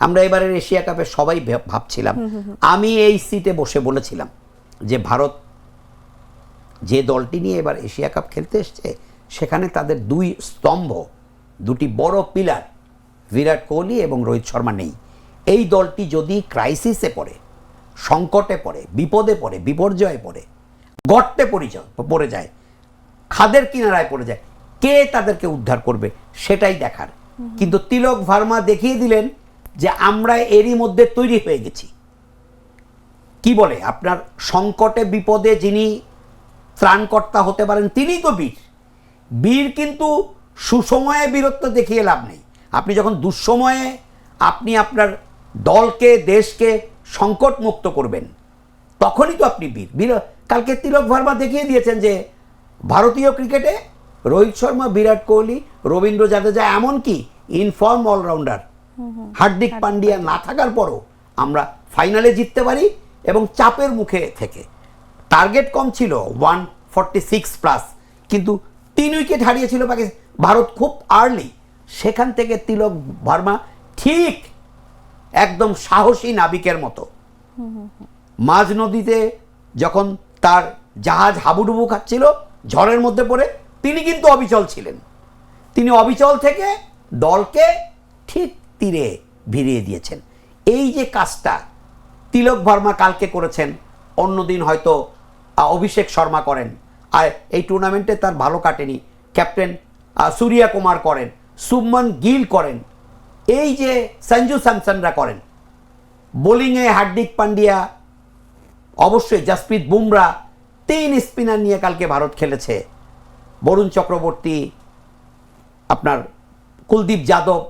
আমরা এবারের এশিয়া কাপে সবাই ভাবছিলাম। আমি এই সিটে বসে বলেছিলাম যে ভারত যে দলটি নিয়ে এবার এশিয়া কাপ খেলতে এসছে সেখানে তাদের দুই স্তম্ভ দুটি বড় পিলার বিরাট কোহলি এবং রোহিত শর্মা নেই। এই দলটি যদি ক্রাইসিসে পড়ে সংকটে পড়ে বিপদে পড়ে বিপর্যয়ে পড়ে গর্তে পরিচয় পড়ে যায় খাদের কিনারায় পড়ে যায় কে তাদেরকে উদ্ধার করবে সেটাই দেখার। কিন্তু তিলক ভার্মা দেখিয়ে দিলেন যে আমরা এরই মধ্যে তৈরি হয়ে গেছি। কি বলে? আপনার সংকটে, বিপদে যিনি ত্রাণকর্তা হতে পারেন, তিনিই তো বীর। বীর কিন্তু সুসময়ে বীরত্ব দেখিয়ে লাভ নেই। আপনি যখন দুঃসময়ে আপনি আপনার দলকে, দেশকে সংকট মুক্ত করবেন, তখনই তো আপনি বীর। বীর, কালকে তিলক ভার্মা দেখিয়ে দিয়েছেন যে ভারতীয় ক্রিকেটে রোহিত শর্মা, বিরাট কোহলি, রবীন্দ্র জাদেজা, এমনকি ইনফর্ম অলরাউন্ডার হার্দিক পান্ডিয়া না থাকার পরও আমরা ফাইনালে জিততে পারি এবং চাপের মুখে থেকে। টার্গেট কম ছিল ওয়ান ফর্টি সিক্স প্লাস কিন্তু তিন উইকেট হারিয়েছিল পাকিস্তান। ভারত খুব আর্লি সেখান থেকে তিলক ভার্মা ঠিক একদম সাহসী নাবিকের মতো। মাঝ নদীতে যখন তার জাহাজ হাবুডুবু খাচ্ছিল ঝড়ের মধ্যে পড়ে তিনি কিন্তু অবিচল ছিলেন। তিনি অবিচল থেকে দলকে ঠিক তীরে ভিড়িয়ে দিয়েছেন। এই যে কাজটা তিলক ভার্মা কালকে করেছেন, অন্যদিন হয়তো অভিষেক শর্মা করেন। আর এই টুর্নামেন্টে তার ভালো কাটেনি। ক্যাপ্টেন সূর্যা কুমার করেন সুমন গিল করেন, এই যে সঞ্জু স্যামসনরা করেন, বোলিংয়ে হার্দিক পান্ডিয়া, অবশ্যই জাসপ্রীত বুমরা, তিন স্পিনার নিয়ে কালকে ভারত খেলেছে। বরুণ চক্রবর্তী, আপনার কুলদীপ যাদব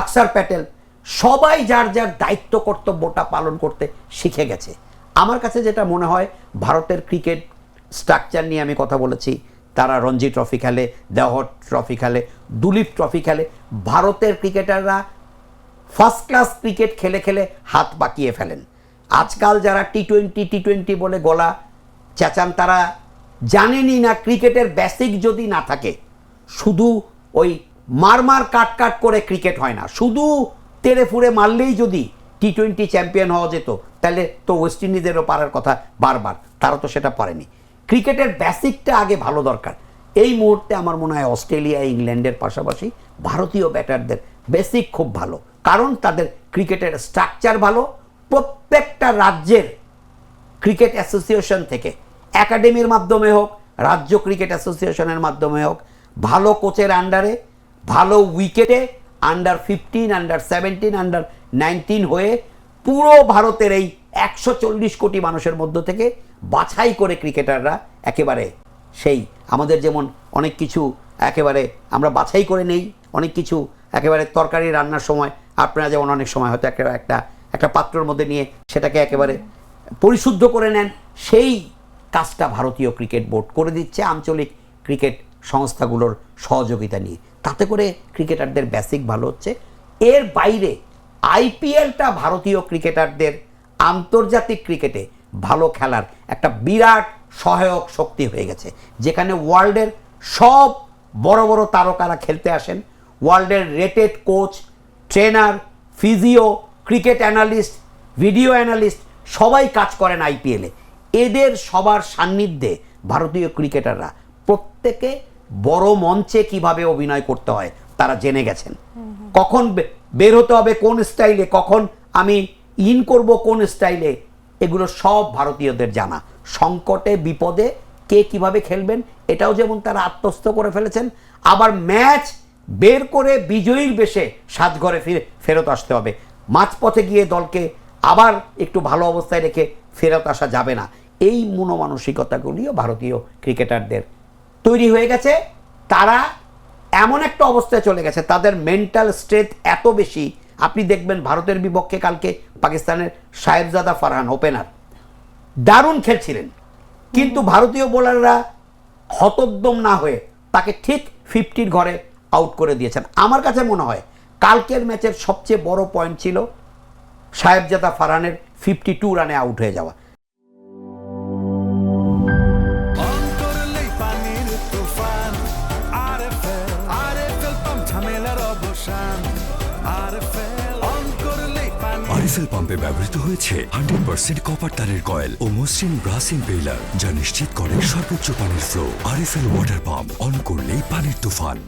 আকসার প্যাটেল সবাই যার যার দায়িত্ব কর্তব্যটা পালন করতে শিখে গেছে। আমার কাছে যেটা মনে হয়, ভারতের ক্রিকেট স্ট্রাকচার নিয়ে আমি কথা বলেছি, তারা রঞ্জি ট্রফি খেলে, দেওহর ট্রফি খেলে, দুলীপ ট্রফি খেলে, ভারতের ক্রিকেটাররা ফার্স্ট ক্লাস ক্রিকেট খেলে খেলে হাত পাকিয়ে ফেলেন। আজকাল যারা টি টোয়েন্টি টি টোয়েন্টি বলে গলা চেঁচান, তারা জানেনই না ক্রিকেটের বেসিক যদি না থাকে, শুধু ওই মারমার কাট কাট করে ক্রিকেট হয় না। শুধু তেড়ে ফুড়ে মারলেই যদি টি টোয়েন্টি চ্যাম্পিয়ন হওয়া যেত, তাহলে তো ওয়েস্ট ইন্ডিজেরও পারার কথা বারবার। তারা তো সেটা পারেনি। ক্রিকেটের বেসিকটা আগে ভালো দরকার। এই মুহূর্তে আমার মনে হয় অস্ট্রেলিয়া, ইংল্যান্ডের পাশাপাশি ভারতীয় ব্যাটারদের বেসিক খুব ভালো। কারণ তাদের ক্রিকেটের স্ট্রাকচার ভালো। প্রত্যেকটা রাজ্যের ক্রিকেট অ্যাসোসিয়েশন থেকে একাডেমির মাধ্যমে হোক, রাজ্য ক্রিকেট অ্যাসোসিয়েশনের মাধ্যমে হোক, ভালো কোচের আন্ডারে ভালো উইকেটে under fifteen under seventeen under nineteen হয়ে পুরো ভারতের এই একশো চল্লিশ কোটি মানুষের মধ্য থেকে বাছাই করে ক্রিকেটাররা একেবারে সেই, আমাদের যেমন অনেক কিছু একেবারে আমরা বাছাই করে নেই, অনেক কিছু একেবারে তরকারি রান্নার সময় আপনারা যেমন অনেক সময় হয়তো একটা একটা একটা পাত্রের মধ্যে নিয়ে সেটাকে একেবারে পরিশুদ্ধ করে নেন, সেই কাজটা ভারতীয় ক্রিকেট বোর্ড করে দিচ্ছে আঞ্চলিক ক্রিকেট সংস্থাগুলোর সহযোগিতা নিয়ে। তাতে করে ক্রিকেটারদের বেসিক ভালো হচ্ছে। এর বাইরে আইপিএলটা ভারতীয় ক্রিকেটারদের আন্তর্জাতিক ক্রিকেটে ভালো খেলার একটা বিরাট সহায়ক শক্তি হয়ে গেছে। যেখানে ওয়ার্ল্ডের সব বড় বড় তারকারা খেলতে আসেন। ওয়ার্ল্ডের rated coach trainer physio cricket analyst video analyst সবাই কাজ করেন আইপিএলে এদের সবার সান্নিধ্যে ভারতীয় ক্রিকেটাররা প্রত্যেকে বড় মঞ্চে কীভাবে অভিনয় করতে হয়, তারা জেনে গেছেন। কখন বের হতে হবে কোন স্টাইলে, কখন আমি ইন করব কোন স্টাইলে, এগুলো সব ভারতীয়দের জানা। সংকটে, বিপদে কে কীভাবে খেলবেন, এটাও যেমন তারা আত্মস্থ করে ফেলেছেন, আবার ম্যাচ বের করে বিজয়ীর বেশে সাজঘরে ফিরে, ফেরত আসতে হবে। মাঝপথে গিয়ে দলকে আবার একটু ভালো অবস্থায় রেখে ফেরত আসা যাবে না। এই মনোমানসিকতাগুলিও ভারতীয় ক্রিকেটারদের তৈরি হয়ে গেছে, তারা এমন একটা অবস্থায় চলে গেছে, তাদের মেন্টাল স্ট্রেথ এত বেশি। আপনি দেখবেন ভারতের বিপক্ষে কালকে পাকিস্তানের সাহেবজাদা ফারহান ওপেনার। দারুণ খেলছিলেন। কিন্তু ভারতীয় বোলাররা হতোদ্যম না হয়ে তাকে ঠিক ফিফটির ঘরে আউট করে দিয়েছেন। আমার কাছে মনে হয় কালকের ম্যাচের সবচেয়ে বড় পয়েন্ট ছিল সাহেবজাদা ফারহানের ফিফটি টু রানে আউট হয়ে যাওয়া। আরএফএল পাম্পে ব্যবহৃত হয়েছে হান্ড্রেড পার্সেন্ট কপার তারের কয়েল ও মসৃণ ব্রাস ইম্পেলার যা নিশ্চিত করে সর্বোচ্চ পানির flow R F L water pump on করলেই পানির তুফান।